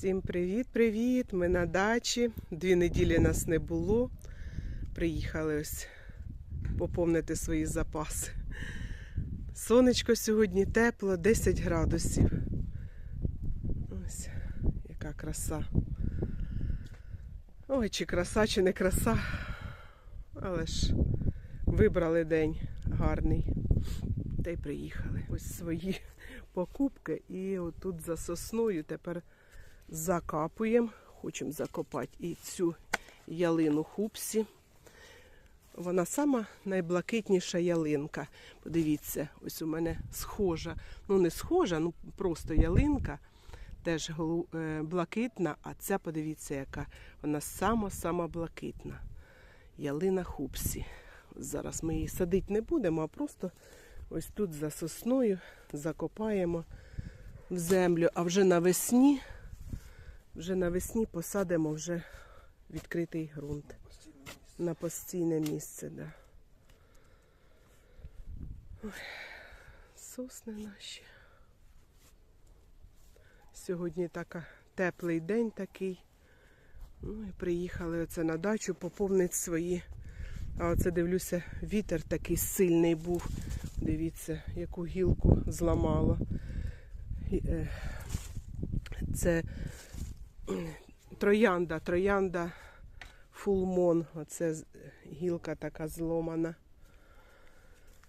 Всім привіт-привіт! Ми на дачі. Дві неділі нас не було. Приїхали ось поповнити свої запаси. Сонечко сьогодні тепло, 10 градусів. Ось яка краса. Ой, чи краса, чи не краса. Але ж вибрали день гарний. Та й приїхали. Ось свої покупки. І отут за сосною тепер закапуємо. Хочемо закопати і цю ялину хупсі. Вона сама найблакитніша ялинка. Подивіться, ось у мене схожа. Ну, не схожа, ну просто ялинка. Теж е, блакитна, а ця, подивіться, яка вона сама-сама блакитна. Ялина хупсі. Зараз ми її садити не будемо, а просто ось тут за сосною закопаємо в землю, а вже навесні, вже навесні посадимо вже відкритий ґрунт на постійне місце. Да. Ой, сосни наші. Сьогодні така теплий день такий. Ну і приїхали оце на дачу поповнити свої. А оце дивлюся, вітер такий сильний був. Дивіться, яку гілку зламало. Е, Це троянда, троянда фулмон. Оце гілка така зломана.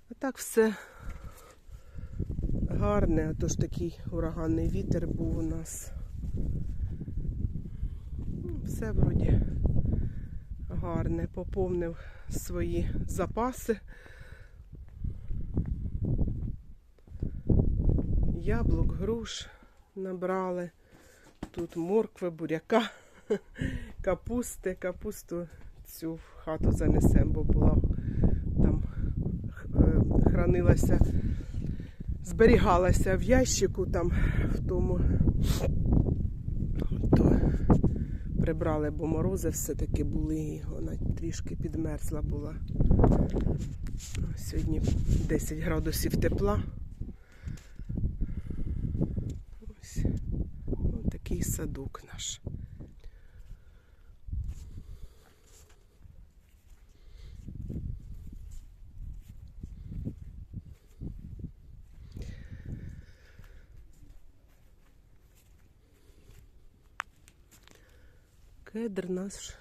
А так все гарне, а то ж такий ураганний вітер був у нас. Ну, Все вроді гарне, поповнив свої запаси. Яблук, груш набрали. Тут моркви, буряка, капусти. Капусту цю в хату занесемо, бо була там е, хранилася, зберігалася в ящику там в тому. То прибрали, бо морози все-таки були, і вона трішки підмерзла була. Сьогодні 10 градусів тепла. Ось, садок наш. Кедр наш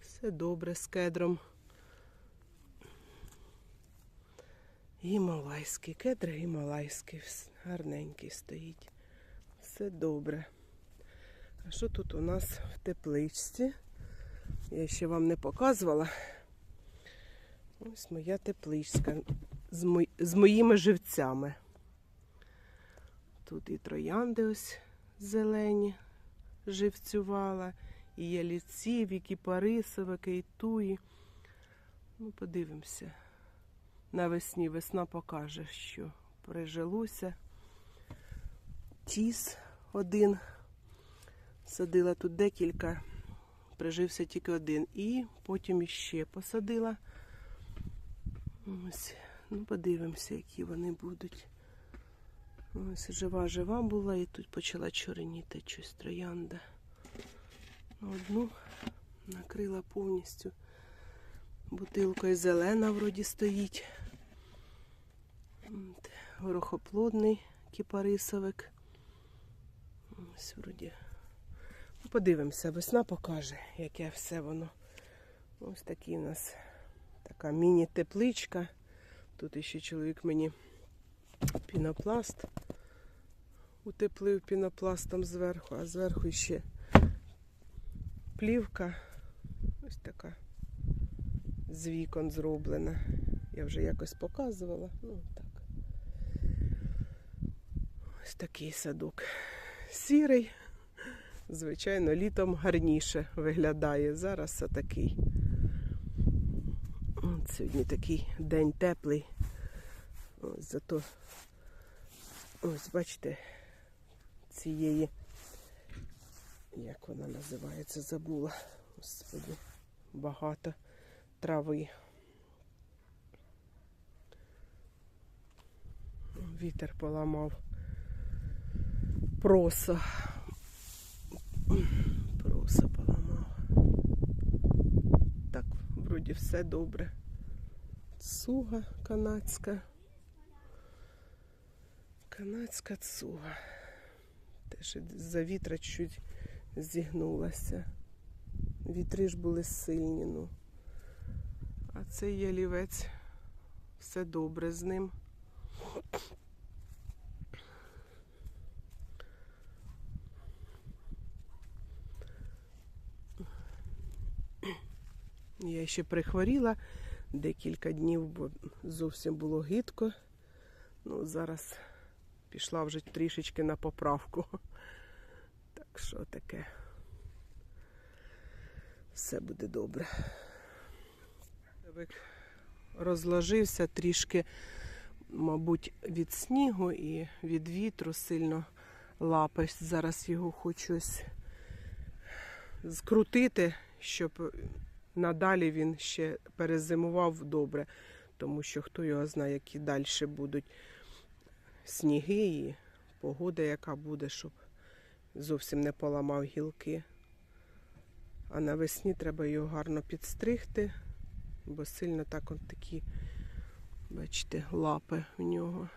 все добре з кедром. Гімалайський, кедр гімалайський, гарненький стоїть. Все добре. А що тут у нас в тепличці? Я ще вам не показувала. Ось моя тепличка з, мой- з моїми живцями. Тут і троянди ось зелені живцювала, і яліців, і кіпарисовики, і туї. Ну, подивимося. Навесні весна покаже, що прижилося. Тіс один. Садила тут декілька, прижився тільки один. І потім іще посадила. Ось, ну подивимося, які вони будуть. Ось жива-жива була і тут почала чорніти щось троянда. Одну накрила повністю. Бутилкою зелена вроді стоїть. Горохоплодний кіпарисовик. Ось вроді. Подивимося, весна покаже, яке все воно. Ось такий у нас така міні-тепличка. Тут ще чоловік мені пінопласт утеплив пінопластом зверху, а зверху ще плівка. Ось така з вікон зроблена. Я вже якось показувала. Ну так. Ось такий садок. Сірий. Звичайно, літом гарніше виглядає. Зараз отакий. От сьогодні такий день теплий. Ось зато ось бачите, цієї, як вона називається, забула. Господи, багато трави. Вітер поламав просо. Проса поламав. Так, вроді все добре. Цуга канадська. Канадська цуга. Теж за вітра чуть зігнулася. Вітри ж були сильні, ну. А цей ялівець все добре з ним. Я ще прихворіла декілька днів, бо зовсім було гидко. Ну, зараз пішла вже трішечки на поправку. Так що таке. Все буде добре. Розложився трішки, мабуть, від снігу і від вітру сильно лапи. Зараз його хочу скрутити, щоб надалі він ще перезимував добре, тому що хто його знає, які далі будуть сніги і погода, яка буде, щоб зовсім не поламав гілки. А навесні треба його гарно підстригти, бо сильно так от такі, бачите, лапи в нього,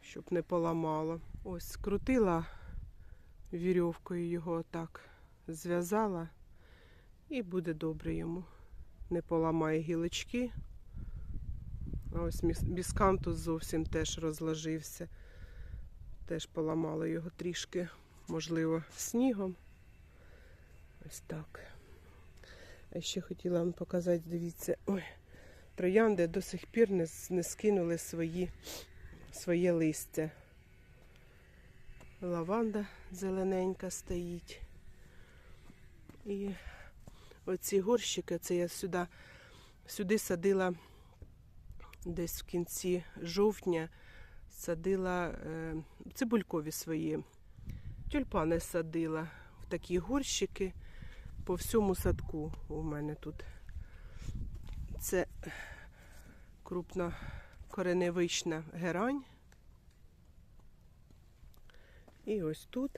щоб не поламало. Ось скрутила вірьовкою його так, зв'язала і буде добре йому. Не поламає гілочки. А ось біскантус зовсім теж розложився. Теж поламало його трішки, можливо, снігом. Ось так. А ще хотіла вам показати, дивіться, ой, троянди до сих пір не, не скинули свої, своє листя. Лаванда зелененька стоїть. І оці горщики, це я сюди, сюди садила десь в кінці жовтня, садила е, цибулькові свої. Тюльпани садила в такі горщики по всьому садку у мене тут. Це крупна кореневична герань. І ось тут.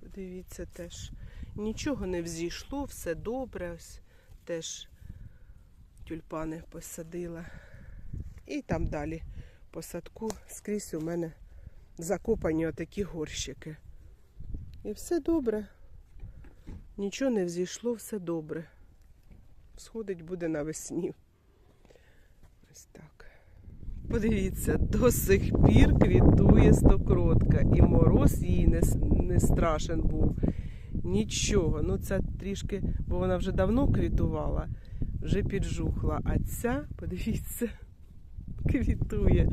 Подивіться теж. Нічого не взійшло, все добре. Ось теж тюльпани посадила. І там далі по садку скрізь у мене закопані отакі горщики. І все добре. Нічого не взійшло, все добре. Сходить буде навесні. Ось так. Подивіться, до сих пір квітує стокротка. І мороз їй не, не страшен був. Нічого. Ну, це трішки, бо вона вже давно квітувала, вже піджухла. А ця, подивіться, квітує.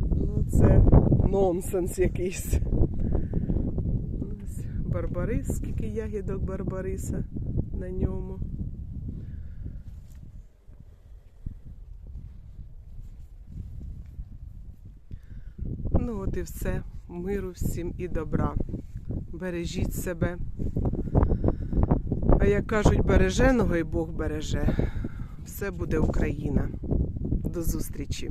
Ну, це нонсенс якийсь. Ось Барбарис, скільки ягідок Барбариса на ньому. Ну, от і все. Миру всім і добра. Бережіть себе. А як кажуть, береженого і Бог береже. Все буде Україна. До зустрічі!